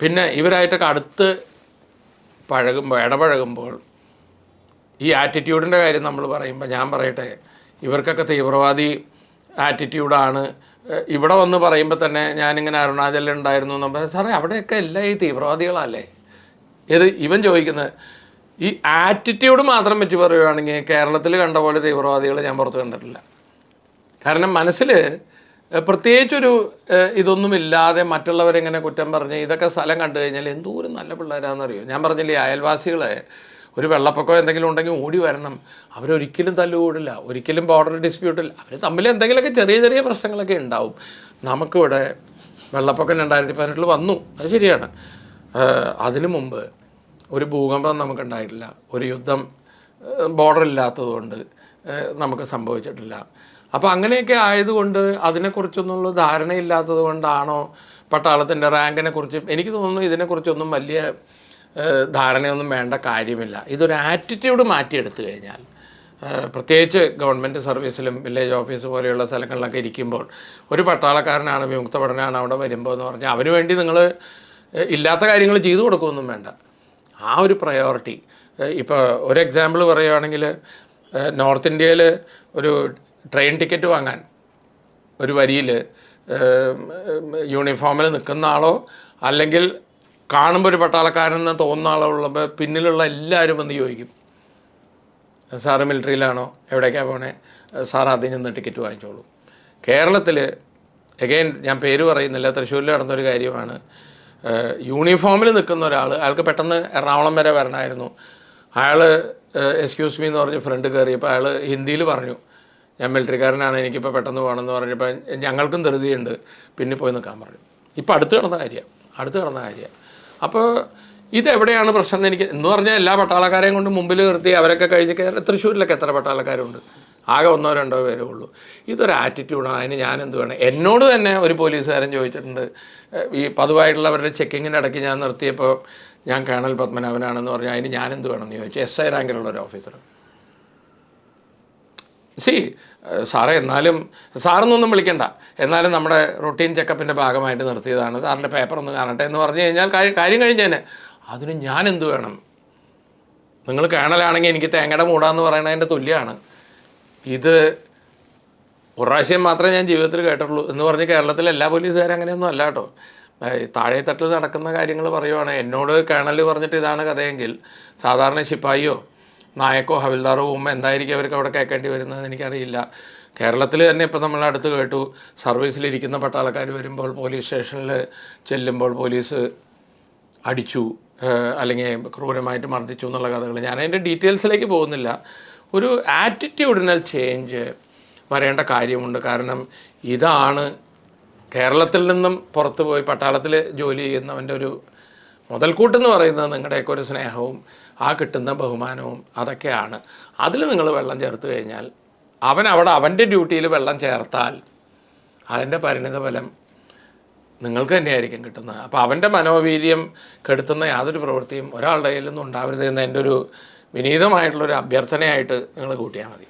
പിന്നെ ഇവരായിട്ടൊക്കെ അടുത്ത് പഴകുമ്പോൾ ഇടപഴകുമ്പോൾ ഈ ആറ്റിറ്റ്യൂഡിന്റെ കാര്യം നമ്മൾ പറയുമ്പോൾ ഞാൻ പറയട്ടെ ഇവർക്കൊക്കെ തീവ്രവാദി ആറ്റിറ്റ്യൂഡാണ് ഇവിടെ വന്ന് പറയുമ്പോൾ തന്നെ ഞാനിങ്ങനെ അരുണാചലിൽ ഉണ്ടായിരുന്നു എന്ന് പറഞ്ഞാൽ സാറേ അവിടെയൊക്കെ എല്ലാം ഈ തീവ്രവാദികളല്ലേ? ഇത് ഇവൻ ചോദിക്കുന്നത് ഈ ആറ്റിറ്റ്യൂഡ് മാത്രം വെച്ച് പറയുകയാണെങ്കിൽ കേരളത്തിൽ കണ്ട പോലെ തീവ്രവാദികൾ ഞാൻ പുറത്ത് കണ്ടിട്ടില്ല. കാരണം മനസ്സിൽ പ്രത്യേകിച്ചൊരു ഇതൊന്നുമില്ലാതെ മറ്റുള്ളവരെങ്ങനെ കുറ്റം പറഞ്ഞ് ഇതൊക്കെ സ്ഥലം കണ്ടു കഴിഞ്ഞാൽ എന്തോരം നല്ല പിള്ളേരാണെന്നറിയോ? ഞാൻ പറഞ്ഞില്ലേ അയൽവാസികളെ ഒരു വെള്ളപ്പൊക്കം എന്തെങ്കിലും ഉണ്ടെങ്കിൽ ഓടി വരണം. അവരൊരിക്കലും തല്ലുകൂടില്ല ഒരിക്കലും ബോർഡർ ഡിസ്പ്യൂട്ടില്ല അവർ തമ്മിൽ എന്തെങ്കിലുമൊക്കെ ചെറിയ ചെറിയ പ്രശ്നങ്ങളൊക്കെ ഉണ്ടാവും. നമുക്കിവിടെ വെള്ളപ്പൊക്കം രണ്ടായിരത്തി പതിനെട്ടിൽ വന്നു. അത് ശരിയാണ്. അതിനു മുമ്പ് ഒരു ഭൂകമ്പം നമുക്കുണ്ടായിട്ടില്ല. ഒരു യുദ്ധം ബോർഡർ ഇല്ലാത്തതുകൊണ്ട് നമുക്ക് സംഭവിച്ചിട്ടില്ല. അപ്പോൾ അങ്ങനെയൊക്കെ ആയതുകൊണ്ട് അതിനെക്കുറിച്ചൊന്നുള്ള ധാരണയില്ലാത്തത് കൊണ്ടാണോ പട്ടാളത്തിന്റെ റാങ്കിനെ കുറിച്ച് എനിക്ക് തോന്നുന്നു ഇതിനെക്കുറിച്ചൊന്നും വലിയ ധാരണയൊന്നും വേണ്ട കാര്യമില്ല. ഇതൊരു ആറ്റിറ്റ്യൂഡ് മാറ്റിയെടുത്തു കഴിഞ്ഞാൽ പ്രത്യേകിച്ച് ഗവൺമെന്റ് സർവീസിലും വില്ലേജ് ഓഫീസ് പോലെയുള്ള സ്ഥലങ്ങളിലൊക്കെ ഇരിക്കുമ്പോൾ ഒരു പട്ടാളക്കാരനാണ് വിമുക്ത പഠനമാണ് അവിടെ വരുമ്പോൾ എന്ന് പറഞ്ഞാൽ അവന് വേണ്ടി നിങ്ങൾ ഇല്ലാത്ത കാര്യങ്ങൾ ചെയ്തു കൊടുക്കുകയൊന്നും വേണ്ട. ആ ഒരു പ്രയോറിറ്റി ഇപ്പോൾ ഒരു എക്സാമ്പിൾ പറയുകയാണെങ്കിൽ നോർത്ത് ഇന്ത്യയിൽ ഒരു ട്രെയിൻ ടിക്കറ്റ് വാങ്ങാൻ ഒരു വരിയിൽ യൂണിഫോമിൽ നിൽക്കുന്ന ആളോ അല്ലെങ്കിൽ കാണുമ്പോൾ ഒരു പട്ടാളക്കാരെന്ന് തോന്നുന്ന ആളോ ഉള്ളപ്പോൾ പിന്നിലുള്ള എല്ലാവരും വന്ന് ചോദിക്കും. സാറ് മിലിറ്ററിയിലാണോ? എവിടേക്കാണ് പോണേ? സാർ അതിൽ നിന്ന് ടിക്കറ്റ് വാങ്ങിച്ചോളൂ. കേരളത്തിൽ എഗെയിൻ ഞാൻ പേര് പറയുന്നില്ല തൃശ്ശൂരിൽ നടന്നൊരു കാര്യമാണ്. യൂണിഫോമിൽ നിൽക്കുന്ന ഒരാൾ അയാൾക്ക് പെട്ടെന്ന് എറണാകുളം വരെ വരണമായിരുന്നു. അയാൾ എക്സ്ക്യൂസ് മീ എന്ന് പറഞ്ഞ് ഫ്രണ്ട് കയറിയപ്പോൾ അയാൾ ഹിന്ദിയിൽ പറഞ്ഞു. ഞാൻ മിലിറ്ററിക്കാരനാണ് എനിക്കിപ്പോൾ പെട്ടെന്ന് പോകണമെന്ന് പറഞ്ഞപ്പോൾ ഞങ്ങൾക്കും ധൃതിയുണ്ട്. പിന്നെ പോയി നിൽക്കാൻ പറഞ്ഞു. ഇപ്പോൾ അടുത്ത് കിടന്ന കാര്യം അടുത്ത് കിടന്ന കാര്യം. അപ്പോൾ ഇതെവിടെയാണ് പ്രശ്നം എന്ന് എനിക്ക് എന്ന് പറഞ്ഞാൽ എല്ലാ പട്ടാളക്കാരെയും കൊണ്ട് മുമ്പിൽ നിർത്തി അവരൊക്കെ കഴിഞ്ഞ് തൃശ്ശൂരിലൊക്കെ എത്ര പട്ടാളക്കാരുണ്ട്? ആകെ ഒന്നോ രണ്ടോ പേരേ ഉള്ളൂ. ഇതൊരു ആറ്റിറ്റ്യൂഡാണ് അതിന് ഞാൻ എന്ത് വേണം? എന്നോട് തന്നെ ഒരു പോലീസുകാരൻ ചോദിച്ചിട്ടുണ്ട് ഈ പതിവായിട്ടുള്ളവരുടെ ചെക്കിങ്ങിന്റെ ഇടയ്ക്ക് ഞാൻ നിർത്തിയപ്പോൾ ഞാൻ കേണൽ പത്മനാഭനാണെന്ന് പറഞ്ഞാൽ അതിന് ഞാൻ എന്ത് വേണമെന്ന് ചോദിച്ചു? എസ് ഐ റാങ്കിലുള്ള ഒരു ഓഫീസർ സി സാറേ എന്നാലും സാറെന്നൊന്നും വിളിക്കണ്ട. എന്നാലും നമ്മുടെ റൊട്ടീൻ ചെക്കപ്പിന്റെ ഭാഗമായിട്ട് നിർത്തിയതാണ്. സാറിന്റെ പേപ്പർ ഒന്ന് കാണട്ടെ എന്ന് പറഞ്ഞു കഴിഞ്ഞാൽ കാര്യം കഴിഞ്ഞേനെ. അതിന് ഞാൻ എന്ത് വേണം? നിങ്ങൾ കേണലാണെങ്കിൽ എനിക്ക് തേങ്ങയുടെ മൂടാന്ന് പറയണതിന്റെ തുല്യമാണ് ഇത് ഒരു പ്രാവശ്യം മാത്രമേ ഞാൻ ജീവിതത്തിൽ കേട്ടിട്ടുള്ളൂ എന്ന് പറഞ്ഞ് കേരളത്തിലെ എല്ലാ പോലീസുകാരും അങ്ങനെയൊന്നും അല്ല കേട്ടോ. താഴെത്തട്ടിൽ താഴെ തട്ടിൽ നടക്കുന്ന കാര്യങ്ങൾ പറയുവാണ്. എന്നോട് കേണൽ പറഞ്ഞിട്ട് ഇതാണ് കഥയെങ്കിൽ സാധാരണ ശിപ്പായിയോ നായക്കോ ഹവിൽദാറോ പോകുമ്പോൾ എന്തായിരിക്കും അവർക്ക് അവിടെ കേൾക്കേണ്ടി വരുന്നതെന്ന് എനിക്കറിയില്ല. കേരളത്തിൽ തന്നെ ഇപ്പോൾ നമ്മൾ അടുത്ത് കേട്ടു. സർവീസിലിരിക്കുന്ന പട്ടാളക്കാർ വരുമ്പോൾ പോലീസ് സ്റ്റേഷനിൽ ചെല്ലുമ്പോൾ പോലീസ് അടിച്ചു അല്ലെങ്കിൽ ക്രൂരമായിട്ട് മർദ്ദിച്ചു എന്നുള്ള കഥകൾ. ഞാൻ അതിന്റെ ഡീറ്റെയിൽസിലേക്ക് പോകുന്നില്ല. ഒരു ആറ്റിറ്റ്യൂഡിനൽ ചേഞ്ച് വരേണ്ട കാര്യമുണ്ട്. കാരണം ഇതാണ് കേരളത്തിൽ നിന്നും പുറത്തുപോയി പട്ടാളത്തിൽ ജോലി ചെയ്യുന്നവന്റെ ഒരു മുതൽക്കൂട്ടെന്ന് പറയുന്നത് നിങ്ങളുടെയൊക്കെ ഒരു സ്നേഹവും ആ കിട്ടുന്ന ബഹുമാനവും അതൊക്കെയാണ്. അതിൽ നിങ്ങൾ വെള്ളം ചേർത്ത് കഴിഞ്ഞാൽ അവൻ അവിടെ അവന്റെ ഡ്യൂട്ടിയിൽ വെള്ളം ചേർത്താൽ അതിന്റെ പരിണിത ഫലം നിങ്ങൾക്ക് തന്നെയായിരിക്കും കിട്ടുന്നത്. അപ്പോൾ അവന്റെ മനോവീര്യം കെടുത്തുന്ന യാതൊരു പ്രവൃത്തിയും ഒരാളുടെ കയ്യിലൊന്നും ഉണ്ടാവരുത് എന്ന് എന്റെ ഒരു വിനീതമായിട്ടുള്ളൊരു അഭ്യർത്ഥനയായിട്ട് നിങ്ങൾ കൂട്ടിയാൽ മതി.